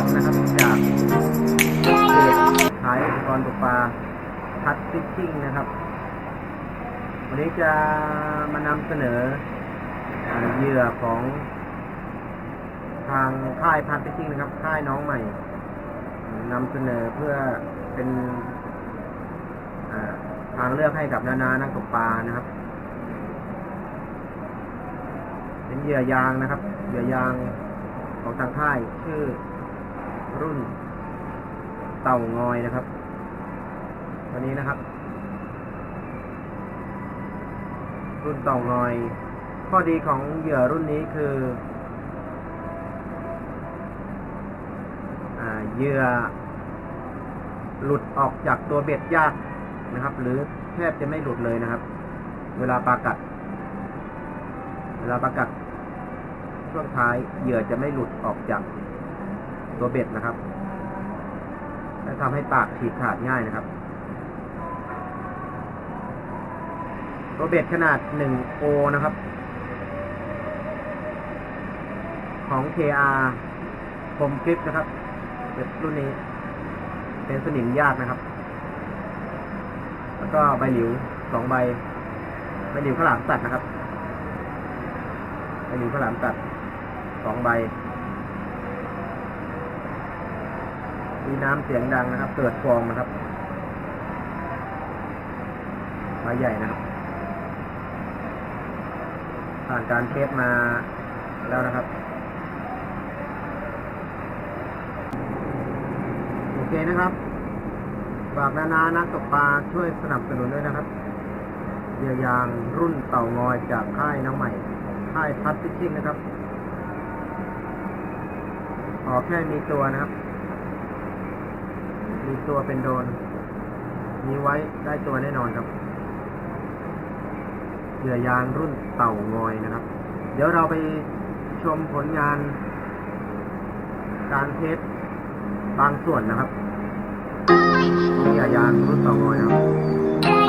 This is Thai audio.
ับนะครับ จากขายอุปกรณ์ตกปลาพัดฟิชชิ่งนะครับ วันนี้จะมานำเสนอเหยื่อของทางค่ายพัดฟิชชิ่งนะครับ ค่ายน้องใหม่นำเสนอเพื่อเป็นทางเลือกให้กับนานานักตกปลานะครับ เป็นเหยื่อยางนะครับ เหยื่อยางของทางค่ายชื่อ รุ่นเต่างอยนะครับวันนี้นะครับ รุ่นเต่างอย ข้อดีของเหยื่อรุ่นนี้คืออเหยื่อหลุดออกจากตัวเบ็ดยากนะครับ หรือแทบจะไม่หลุดเลยนะครับ เวลาปากัด เวลาปากัดช่วงท้ายเหยื่อจะไม่หลุดออกจาก ตัวเบ็ดนะครับและทำให้ปากฉีกขาดง่ายนะครับ ตัวเบ็ดขนาด1โอนะครับ ของ KR คมคลิปนะครับเบ็ดรุ่นนี้ เป็นสนิมยากนะครับ แล้วก็ใบหลิวสองใบใบหลิวข้าวหลามตัดนะครับใบหลิวข้าวหลามตัดสองใบ มีน้ำเสียงดังนะครับ เกิดฟองนะครับใบใหญ่นะครับ ผ่านการเทสมาแล้วนะครับ โอเคนะครับฝากนานานักตกปลาช่วยสนับสนุนด้วยนะครับเหยื่อยางรุ่นเต่างอยจากค่ายน้องใหม่ ค่ายพัดฟิชชิ่งนะครับออกแค่มีตัวนะครับ มีตัวเป็นโดนมีไว้ได้ตัวแน่นอนครับเหยื่อยางรุ่นเต่างอยนะครับ เดี๋ยวเราไปชมผลงาน การเทสบางส่วนนะครับเหยื่อยางรุ่นเต่างอยนะครับ